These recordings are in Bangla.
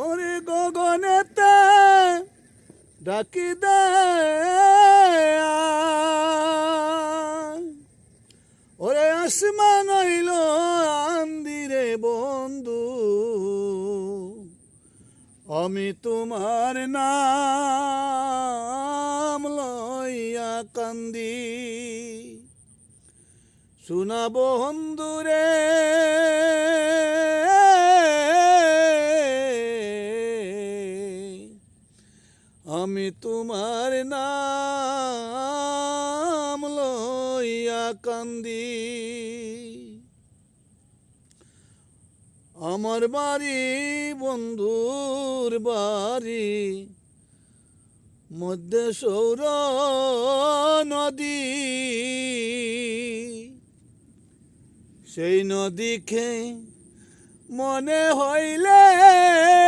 ওরে গগনেতে ডাকি দে ওরে আসমান হইল আন্দিরে বন্ধু। আমি তোমার নাম লইয়া কান্দি। শোনা বন্ধুরে আমি তোমার নাম লইয়া কান্দি। আমার বাড়ি, বন্ধুর বাড়ি, মধ্যে সৌর নদী। সেই নদী নদীকে মনে হইলে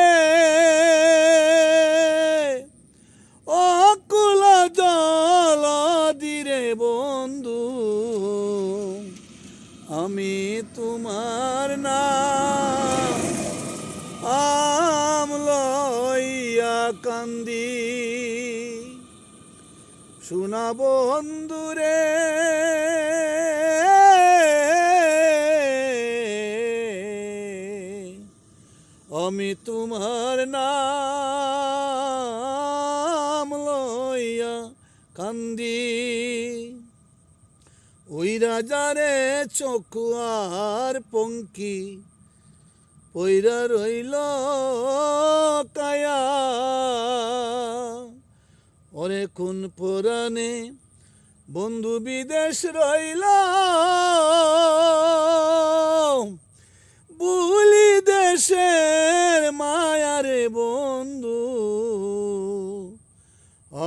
আমি তোমার নাম আম লইয়া কান্দি। শোনা বন্ধুরে আমি তোমার নাম লইয়া কান্দি। ওই রাজারে চকুয়ার পঙ্কি পৈরা রইল কায়া। ওরে কোন পুরাণে বন্ধু বিদেশ রইল? বুলি দেশের মায়ারে বন্ধু,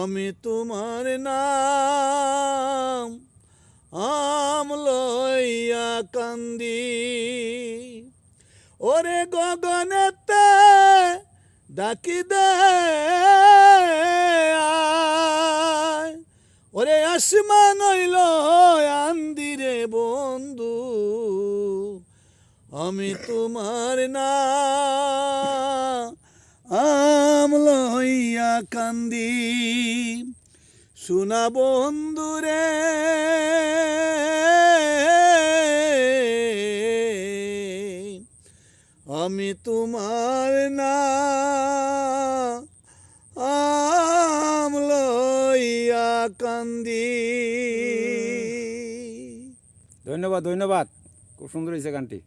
আমি তোমার নাম। কান্দি। ওরে গগনেতে ডাকি দে। ওরে আসমান হইল আন্দিরে বন্ধু, আমি তোমার না। আম লইয়া কান্দি। শোনা বন্ধুরে আমি তোমার না আম লইয়া কান্দি। ধন্যবাদ ধন্যবাদ। খুব সুন্দর হয়েছে গানটি।